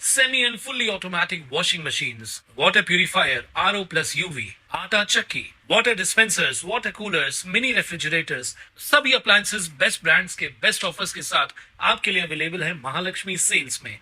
semi and fully automatic washing machines, water purifier, RO plus UV, आटा chakki, water dispensers, water coolers, mini refrigerators, सभी appliances best brands के best offers के साथ आपके लिए available है महालक्ष्मी सेल्स में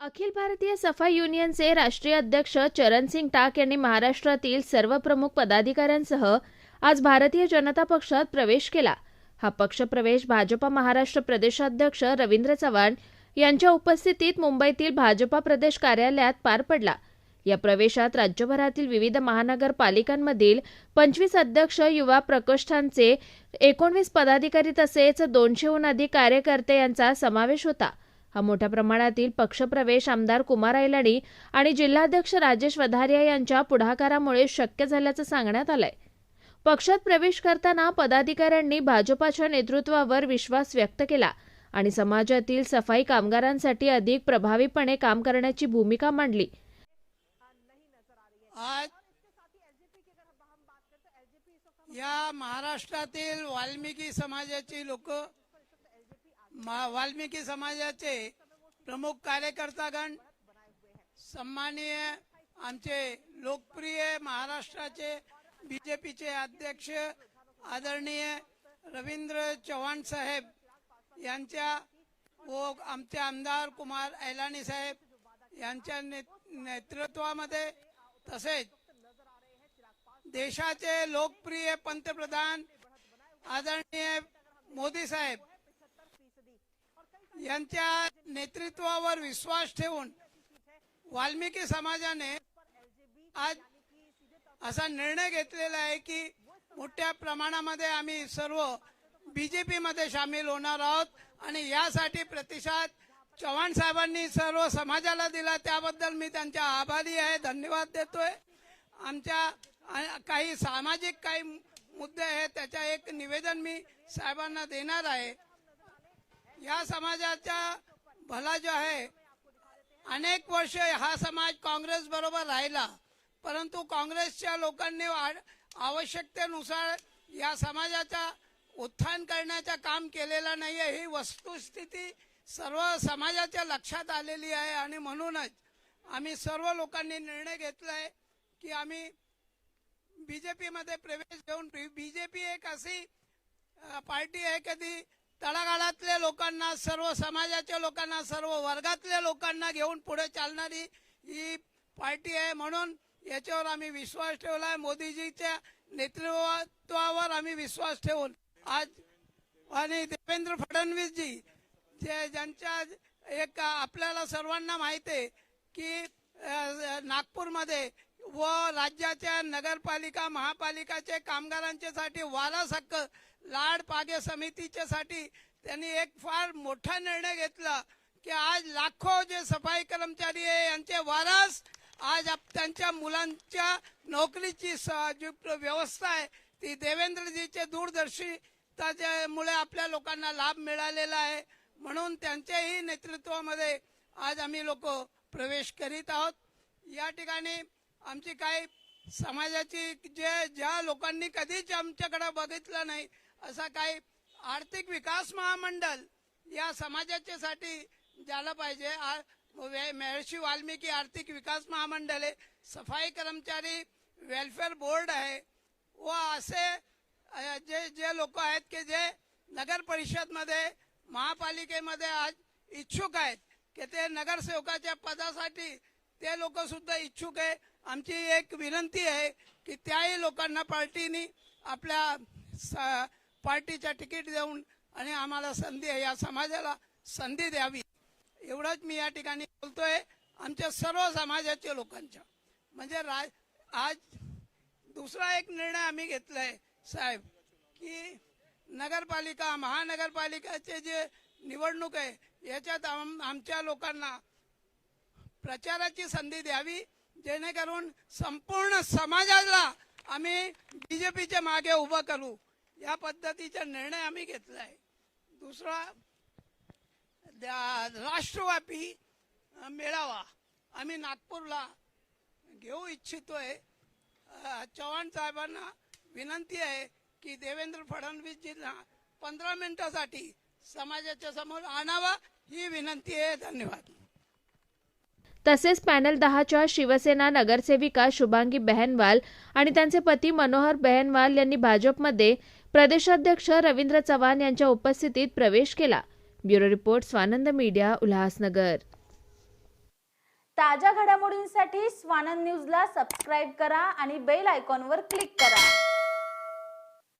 अखिल भारतीय सफाई युनियनचे राष्ट्रीय अध्यक्ष चरण सिंग टाक यांनी महाराष्ट्रातील सर्व प्रमुख पदाधिकाऱ्यांसह आज भारतीय जनता पक्षात प्रवेश केला. हा पक्ष प्रवेश भाजपा महाराष्ट्र प्रदेशाध्यक्ष रवींद्र चव्हाण यांच्या उपस्थितीत मुंबईतील भाजपा प्रदेश कार्यालयात पार पडला. या प्रवेशात राज्यभरातील विविध महानगरपालिकांमधील पंचवीस अध्यक्ष युवा प्रकोष्ठांचे एकोणवीस पदाधिकारी तसेच दोनशेहून अधिक कार्यकर्ते यांचा समावेश होता. हा मोठ्या प्रमाणातील पक्षप्रवेश आमदार कुमार ऐलाणी आणि जिल्हाध्यक्ष राजेश वधारिया यांच्या पुढाकारामुळे शक्य झाल्याचं सांगण्यात आलंय. पक्षात प्रवेश करताना पदाधिकाऱ्यांनी भाजपाच्या नेतृत्वावर विश्वास व्यक्त केला. आणि समाजातील सफाई कामगारांसाठी अधिक प्रभावीपणे काम करण्याची भूमिका मांडली. आज या महाराष्ट्रातील वाल्मिकी समाजाची लोक वाल्मिकी समाजाचे प्रमुख कार्यकर्तागण सन्माननीय आमचे लोकप्रिय महाराष्ट्राचे बीजेपीचे अध्यक्ष आदरणीय रवींद्र चव्हाण साहेब यांच्या व आमचे आमदार कुमार ऐलाणी साहेब यांच्या नेतृत्वामध्ये तसेच देशाचे लोकप्रिय पंतप्रधान आदरणीय मोदी साहेब यांच्या नेतृत्वावर विश्वास ठेवून वाल्मिकी समाजाने आज असा निर्णय घेतलेला आहे की मोठ्या प्रमाणामध्ये आम्ही सर्व बीजेपी मध्ये सामील होणार आहोत आणि यासाठी प्रतिसाद चव्हाण साहेबांनी सर्व समाजाला दिला. त्याबद्दल मी त्यांच्या आभारी आहे. धन्यवाद देतोय. आमच्या काही सामाजिक काही मुद्दे आहेत त्याच्या एक निवेदन मी साहेबांना देणार आहे. या समाजाचा भला जो आहे अनेक वर्ष हा समाज काँग्रेस बरोबर राहिला. परंतु काँग्रेसच्या लोकांनी आवश्यकतेनुसार या समाजाचा उत्थान करण्याचं काम केलेलं आहे ही वस्तुस्थिती सर्व समाजाच्या लक्षात आलेली आहे आणि म्हणूनच आम्ही सर्व लोकांनी निर्णय घेतला आहे की आम्ही बी जे पीमध्ये प्रवेश घेऊन बी जे पी एक अशी पार्टी आहे कधी तळागाळातल्या लोकांना सर्व समाजाच्या लोकांना सर्व वर्गातल्या लोकांना घेऊन पुढे चालणारी ही पार्टी आहे. म्हणून याच्यावर आम्ही विश्वास ठेवला आहे मोदीजीच्या नेतृत्वावर आम्ही विश्वास ठेवून आज आणि देवेंद्र फडणवीस जी जे ज्यांच्या एक आपल्याला सर्वांना माहिती आहे की नागपूरमध्ये व राज्याच्या नगरपालिका महापालिकाचे कामगारांच्यासाठी वारस हक्क लाड पागे समितीच्या साठी त्यांनी एक फार मोठा निर्णय घेतला की आज लाखो जे सफाई कर्मचारी आहे यांचे वारस आज आप- त्यांच्या मुलांच्या नोकरीची जी व्यवस्था आहे ती देवेंद्रजीचे दूरदर्शी त्याच्यामुळे आपल्या लोकांना लाभ मिळालेला आहे. म्हणून त्यांच्याही नेतृत्वामध्ये आज आम्ही लोक प्रवेश करीत आहोत. या ठिकाणी आमची काही समाजाची जे ज्या लोकांनी कधीच आमच्याकडे बघितलं नाही असा काही आर्थिक विकास महामंडळ या समाजाच्या साठी झालं पाहिजे. आ- वे- महर्षी वाल्मिकी आर्थिक विकास महामंडळ आहे. सफाई कर्मचारी वेलफेअर बोर्ड आहे. व असे जे जे लोक आहेत की जे नगर परिषदमध्ये महापालिकेमध्ये आज इच्छुक आहेत की ते नगरसेवकाच्या पदासाठी ते लोक सुद्धा इच्छुक आहे. आमची एक विनंती आहे की त्याही लोकांना पार्टीनी आपल्या स- पार्टीच्या तिकीट देऊन आणि आम्हाला संधी आहे या समाजाला संधी द्यावी. एवढंच मी या ठिकाणी बोलतोय आमच्या सर्व समाजाच्या लोकांच्या. म्हणजे राज आज दुसरा एक निर्णय आम्ही घेतलाय साहेब. की नगरपालिका महानगरपालिकाचे जे निवडणूक आहे याच्यात आम- आमच्या लोकांना प्रचाराची संधी द्यावी जेणेकरून संपूर्ण समाजाला आम्ही बी जे पीच्या मागे उभं करू. या पद्धतीचा निर्णय आम्ही घेतला आहे. दुसरा द्या- राष्ट्रव्यापी मेळावा आम्ही नागपूरला घेऊ इच्छितोय. आहे चव्हाण साहेबांना विनंती आहे की देवेंद्र फडणवीसजींना पंधरा मिनिटासाठी समाजाच्या समोर आणावा ही विनंती आहे. धन्यवाद. तसेच पॅनल दहाच्या शिवसेना नगरसेविका शुभांगी बेहनवाल आणि त्यांचे पती मनोहर बेहनवाल यांनी भाजपमध्ये प्रदेशाध्यक्ष रवींद्र चव्हाण यांच्या उपस्थितीत प्रवेश केला. Bureau report Swanand media Ulhasnagar. ताज्या घडामोडींसाठी स्वानंद न्यूजला सबस्क्राईब करा आणि बेल आयकॉनवर क्लिक करा.